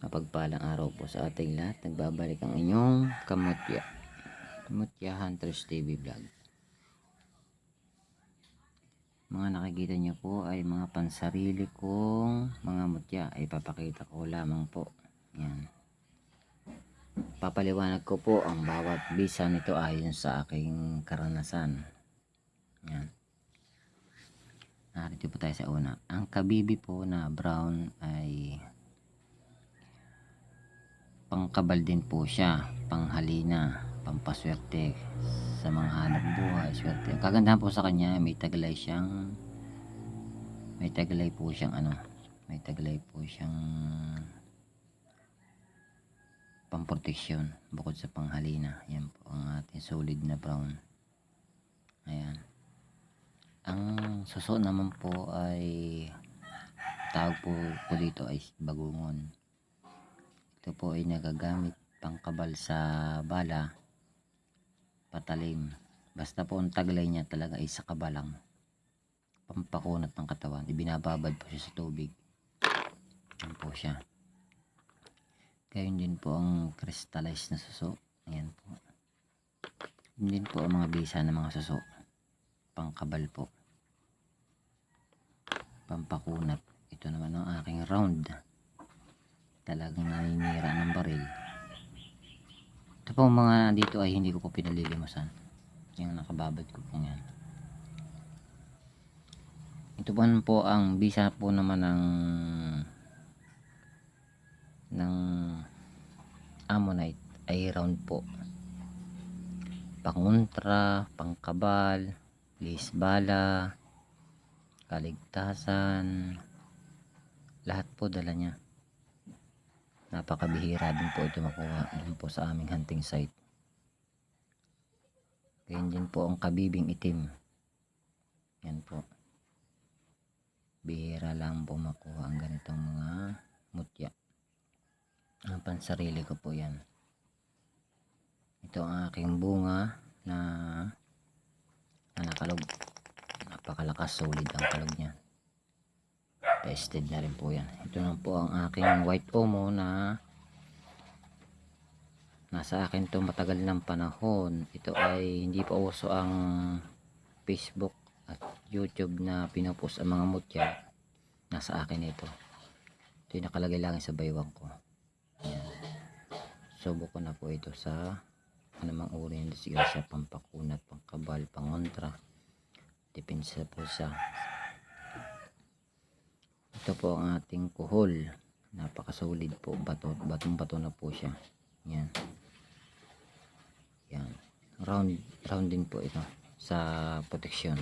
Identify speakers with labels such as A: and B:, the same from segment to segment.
A: Mapagpalang araw po sa ating lahat. Nagbabalik ang inyong kamutya. Kamutya Hunters TV Vlog. Mga nakikita niyo po ay mga pansarili kong mga mutya. Ay papakita ko lamang po. Yan. Papaliwanag ko po ang bawat bisa nito ayon sa aking karanasan. Yan. Narito po tayo sa una. Ang kabibi po na brown ay pangkabal din po siya, panghalina, pampaswerte sa mga hanap buhay, swerte. Kagandahan po sa kanya, may taglay siyang may taglay po siyang ano, may taglay po siyang pamproteksyon bukod sa panghalina. Yan po ang ating solid na brown. Ayan. Ang suso naman po ay tawag po, po dito ay bagungon. Ito po ay nagagamit pangkabal sa bala, patalim. Basta po ang taglay niya talaga ay sa kabalang. Pampakunat ng katawan. Ibinababad po siya sa tubig. Yan po siya. Gayon din po ang crystallized na suso. Ayan po. Yun din po ang mga bisa ng mga suso. Pangkabal po. Pampakunat. Ito naman ang aking round talagang naninira ng baril. Ito po mga dito ay hindi ko po pinalilimasan. Yung nakababad ko po yan ito po, po ang bisa po naman ng ng ammonite. Ay round po. Panguntra pangkabal lisbala kaligtasan. Lahat po dala niya napakabihira din po ito makuha din po sa aming hunting site. Ganyan din po ang kabibing itim. Yan po. Bihira lang po makuha ang ganitong mga mutya. Ang pansarili ko po yan. Ito ang aking bunga na, na nakalog. Napakalakas solid ang kalog niya tested na rin po yan. Ito na po ang aking white omo na nasa akin to matagal ng panahon. Ito ay hindi pa uso ang facebook at youtube na pinupost ang mga mutya nasa akin ito. Ito yung nakalagay lang sa baywang ko. Ayan. subok ko na po ito sa anumang uri ng disgrasya pampakunat pangkabal pangontra. Depensa po sa ito po ang ating kuhol. Napakasolid po. Bato, batong bato na po siya. Yan. Yan. Round, round din po ito sa protection.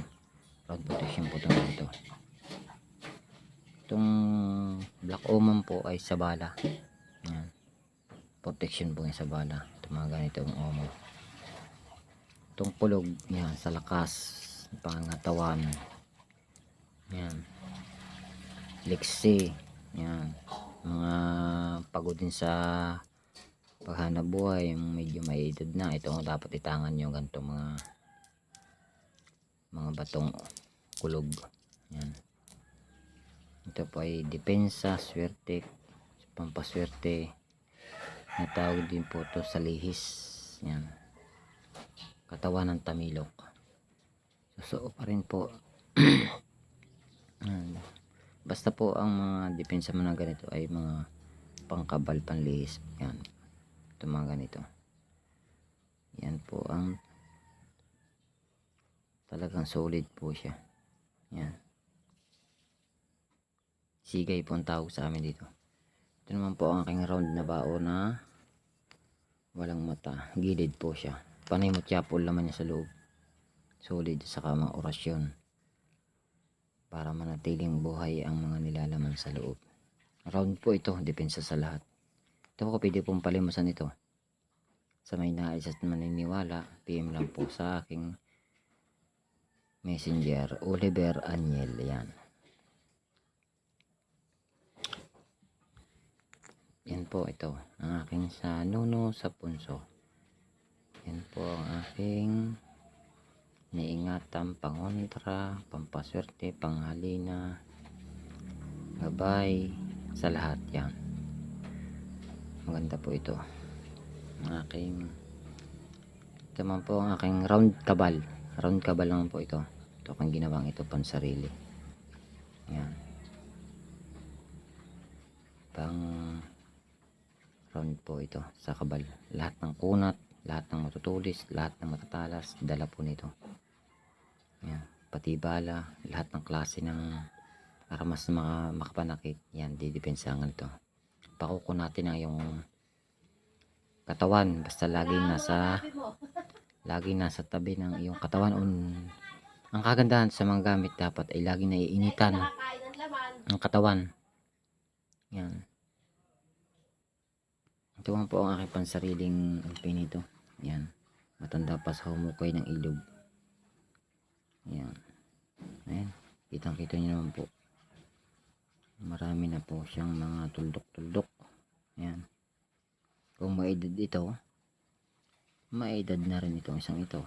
A: Round protection po ito ito. Itong black oman po ay sa bala. Yan. Protection po sa bala. Ito mga ganitong omo. Itong pulog. Yan. Sa lakas. Pangatawan. Yan liksi yan. Mga pagod din sa paghanap buhay. Yung medyo may edad na. Ito ang dapat itangan nyo. Ganito mga mga batong kulog. Yan. Ito po ay depensa swerte pampaswerte. Natawag din po to sa lihis. Yan. Katawan ng tamilok. Susuo pa rin po. Yan Basta po ang mga depensa mo na ganito ay mga pangkabal panlihis. Yan. Ito mga ganito. Yan po ang talagang solid po siya. Yan. Sigay po ang tawag sa amin dito. Ito naman po ang aking round na bao na walang mata. Gilid po siya. Panay mo tiyapol naman niya sa loob. Solid sa mga orasyon para manatiling buhay ang mga nilalaman sa loob. Round po ito, depensa sa lahat. Ito po pwede pong palimusan ito. Sa may nais at maniniwala, PM lang po sa aking messenger, Oliver Aniel. Yan. Yan po ito, ang aking sa nuno sa punso. Yan po ang aking niingatan, pangontra, pampaswerte, panghalina, gabay, sa lahat yan. maganda po ito. Ang aking ito man po ang aking round kabal. Round kabal naman po ito. Ito kang ginawang ito pang sarili yan. Pang round po ito sa kabal. Lahat ng kunat lahat ng matutulis lahat ng matatalas dala po nito. Yan pati bala lahat ng klase ng armas na mga makapanakit. Yan didepensahan ito pakuko natin ang yung katawan. Basta laging nasa laging nasa tabi ng iyong katawan. Un ang kagandahan sa mga gamit dapat ay laging naiinitan ang katawan. Yan ito po ang aking pansariling alpinito yan matanda pa sa humukay ng ilog yan ayan kitang kita nyo naman po marami na po siyang mga tuldok-tuldok. Yan. Kung maedad ito, maedad na rin itong isang ito.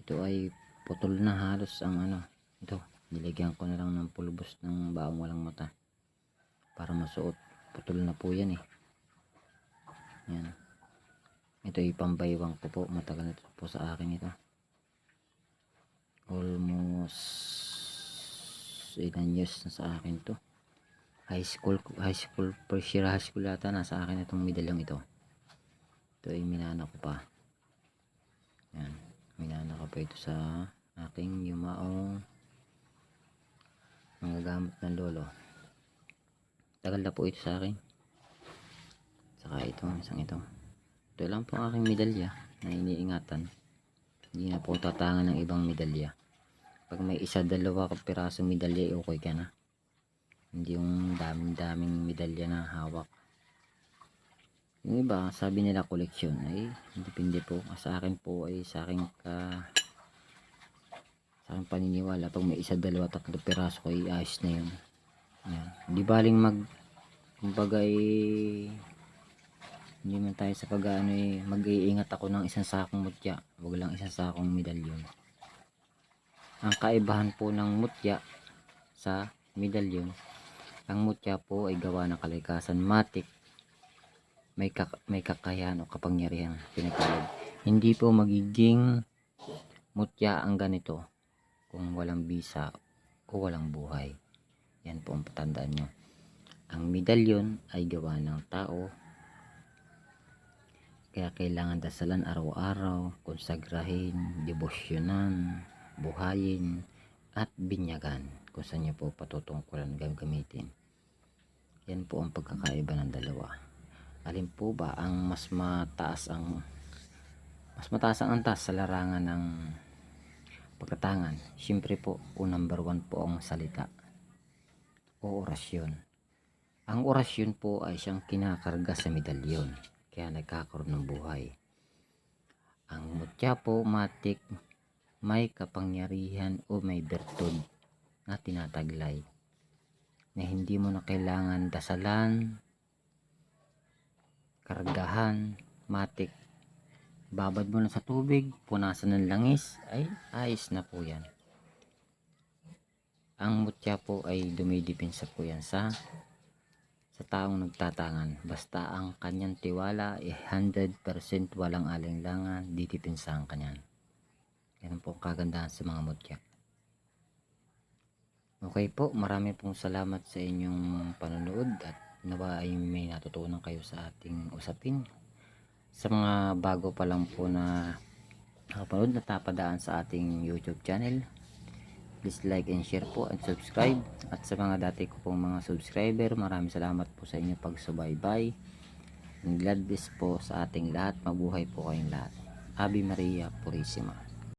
A: Ito ay putol na halos ang ano. Ito, nilagyan ko na lang ng pulbos ng baong walang mata. Para masuot. Putol na po yan eh. Yan. Ito ay pambaywang ko po. Matagal na po sa akin ito. Almost ilan years na sa akin to. High school high school first year high school yata nasa akin itong medalyong ito ito. Ay minana ko pa. Yan. Minana ko pa ito sa aking yumaong mga gamit ng lolo. Tagal na po ito sa akin. Saka ito isang ito ito lang po ang aking medalya na iniingatan. Hindi na po tatangan ng ibang medalya. Pag may isa dalawa ka piraso medalya okay ka na. Hindi yung daming daming medalya na hawak. Yung iba sabi nila koleksyon ay depende po. Sa akin po ay sa akin ka sa akin paniniwala pag may isa dalawa tatlo piraso ko ay ayos na yun. Yan. hindi baling mag kumbaga ay hindi man tayo sa pag ano eh. Mag-iingat ako ng isang sakong mutya. Wag lang isang sakong medalyon. Ang kaibahan po ng mutya sa medalyon ang mutya po ay gawa ng kalikasan matik. May, kak may kakayahan o kapangyarihan pinagkalog hindi po magiging mutya ang ganito kung walang bisa o walang buhay. Yan po ang patandaan nyo. Ang medalyon ay gawa ng tao kaya kailangan dasalan araw-araw konsagrahin, debosyonan buhayin at binyagan kung saan nyo po patutungkulan gagamitin. Yan po ang pagkakaiba ng dalawa. Alin po ba ang mas mataas ang mas mataas ang antas sa larangan ng pagkatangan? Siyempre po, o number one po ang salita o orasyon. Ang orasyon po ay siyang kinakarga sa medalyon kaya nagkakaroon ng buhay. Ang mutya po, matik, may kapangyarihan o may bertud na tinataglay na hindi mo na kailangan dasalan, kargahan, matik. Babad mo na sa tubig, punasan ng langis, ay ayos na po yan. Ang mutya po ay dumidipinsa po yan sa sa taong nagtatangan. Basta ang kanyang tiwala ay 100% walang alinlangan, didipinsahan kanyan. Yan po ang kagandahan sa mga mutya. Okay po, marami pong salamat sa inyong panonood at nawa ay may natutunan kayo sa ating usapin. Sa mga bago pa lang po na nakapanood na tapadaan sa ating YouTube channel, please like and share po at subscribe. At sa mga dati ko pong mga subscriber, maraming salamat po sa inyong pagsubaybay. And God bless po sa ating lahat. Mabuhay po kayong lahat. Ave Maria Purisima.